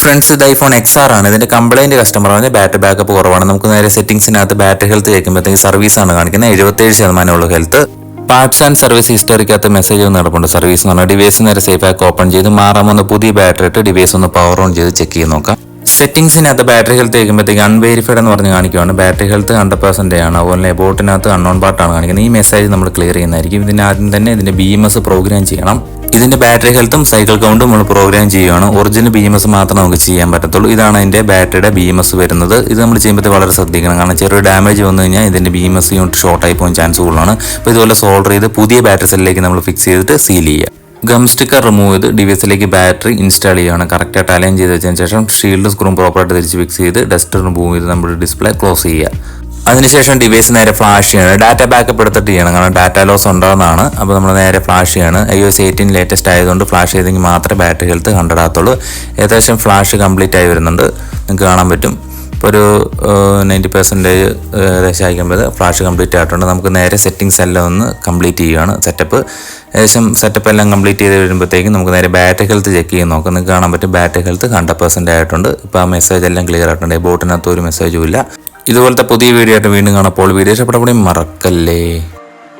Friends ഇത് iPhone X R ആണ്. ഇതിന്റെ കംപ്ലൈന്റ് കസ്റ്റമർ ആണ്. ബാറ്ററി ബാക്കപ്പ് കുറവാണ്. നമുക്ക് നേരെ സെറ്റിംഗ്സിനകത്ത് ബാറ്ററി ഹെൽത്ത് കേൾക്കുമ്പോഴത്തേക്ക് സർവീസ് ആണ് കാണിക്കുന്നത്. എഴുപത്തേഴ് ശതമാനമുള്ള ഹെൽത്ത് പാർട്സ് ആൻഡ് സർവീസ് ഹിസ്റ്ററിക്കകത്ത് മെസ്സേജ് ഒന്ന് നടപ്പുണ്ട്. സർവീസ് എന്ന് പറഞ്ഞാൽ ഡിവൈസ് നേരെ സേഫ് ആക്കി ഓപ്പൺ ചെയ്ത്. മാറാമെന്ന് പുതിയ ബാറ്ററി ഇട്ട് ഡിവൈസ് ഒന്ന് പവർ ഓൺ ചെയ്ത് ചെക്ക് ചെയ്ത് നോക്കാം. സെറ്റിംഗ്സിനകത്ത് ബാറ്ററി ഹെൽത്ത് കേൾക്കുമ്പോഴത്തേക്ക് അൺവെരിഫൈഡ് എന്ന് പറഞ്ഞ് കാണിക്കുവാണ്. ബാറ്ററി ഹെൽത്ത് ഹൺഡ്രഡ് പെർസെന്റ് ആണ്. അതുപോലെ ബോട്ടിനകത്ത് അൺനോൺ പാർട്ടാണ് കാണിക്കുന്നത്. ഈ മെസ്സേജ് നമ്മൾ ക്ലിയർ ചെയ്യുന്നതായിരിക്കും. ഇതിന് ആദ്യം തന്നെ ഇതിന്റെ ബി എം എസ് പ്രോഗ്രാം ചെയ്യണം. ഇതിന്റെ ബാറ്ററി ഹെൽത്തും സൈക്കിൾ കൗണ്ടും നമ്മൾ പ്രോഗ്രാം ചെയ്യുകയാണ് ഒറിജിനൽ ബി എം എസ് മാത്രമേ നമുക്ക് ചെയ്യാൻ പറ്റത്തുള്ളൂ. ഇതാണ് അതിന്റെ ബാറ്ററിയുടെ ബി എം എസ് വരുന്നത്. ഇത് നമ്മൾ ചെയ്യുമ്പോൾ വളരെ ശ്രദ്ധിക്കണം. കാരണം ചെറിയ ഡാമേജ് വന്നു കഴിഞ്ഞാൽ ഇതിന്റെ B M S unit short ആയി പോകാൻ ചാൻസ് കൂടുതലാണ്. അപ്പോൾ ഇതുപോലെ സോൾഡർ ചെയ്ത് പുതിയ ബാറ്ററി സെല്ലിലേക്ക് നമ്മൾ ഫിക്സ് ചെയ്തിട്ട് സീൽ ചെയ്യുക. ഗം സ്റ്റിക്കർ റിമൂവ് ചെയ്ത് ഡിവൈസിലേക്ക് ബാറ്ററി ഇൻസ്റ്റാൾ ചെയ്യുകയാണ്. കറക്റ്റായിട്ട് അലൈൻ ചെയ്ത് വെച്ചതിന് ശേഷം ഷീൽഡ് സ്ക്രൂ പ്രോപ്പറായിട്ട് തിരിച്ച് ഫിക്സ് ചെയ്ത് ഡസ്റ്റ് റിമൂവ് ചെയ്ത് നമ്മുടെ ഡിസ്പ്ലേ ക്ലോസ് ചെയ്യുക. അതിനുശേഷം ഡിവൈസ് നേരെ ഫ്ലാഷ് ചെയ്യണം. ഡാറ്റ ബാക്കപ്പ് എടുത്തിട്ട് ചെയ്യണം. കാരണം ഡാറ്റ ലോസ് ഉണ്ടാകുന്നതാണ്. അപ്പോൾ നമ്മൾ നേരെ ഫ്ലാഷ് ചെയ്യണം. ഐ എസ് എയ്റ്റീൻ ലേറ്റസ്റ്റ് ആയതുകൊണ്ട് ഫ്ലാഷ് ചെയ്തെങ്കിൽ മാത്രമേ ബാറ്ററി ഹെൽത്ത് കണ്ടിടാത്തുള്ളൂ ഏകദേശം ഫ്ലാഷ് കംപ്ലീറ്റ് ആയി വരുന്നുണ്ട്. നിങ്ങൾക്ക് കാണാൻ പറ്റും. ഇപ്പോൾ ഒരു നയന്റി പെർസെന്റേജ് ഏകദേശം അയക്കുമ്പോൾ ഫ്ലാഷ് കംപ്ലീറ്റ് ആയിട്ടുണ്ട്. നമുക്ക് നേരെ സെറ്റിംഗ്സ് എല്ലാം ഒന്ന് കംപ്ലീറ്റ് ചെയ്യുകയാണ് സെറ്റപ്പ് ഏകദേശം സെറ്റപ്പ് എല്ലാം കംപ്ലീറ്റ് ചെയ്ത് വരുമ്പോഴത്തേക്കും നമുക്ക് നേരെ ബാറ്ററി ഹെൽത്ത് ചെക്ക് ചെയ്ത് നോക്കാം. നിങ്ങൾക്ക് കാണാൻ പറ്റും ബാറ്ററി ഹെൽത്ത് ഹൺഡ്രഡ് പെർസെന്റ് ആയിട്ടുണ്ട്. ഇപ്പോൾ ആ മെസ്സേജ് എല്ലാം ക്ലിയർ ആയിട്ടുണ്ട്. ബോട്ടിനകത്ത് ഒരു മെസ്സേജും ഇല്ല. ഇതുപോലത്തെ പുതിയ വീഡിയോ ആയിട്ട് വീണ്ടും കാണപ്പോൾ വീഡിയോ ഇഷ്ടപ്പെട്ടപ്പോഴും മറക്കല്ലേ?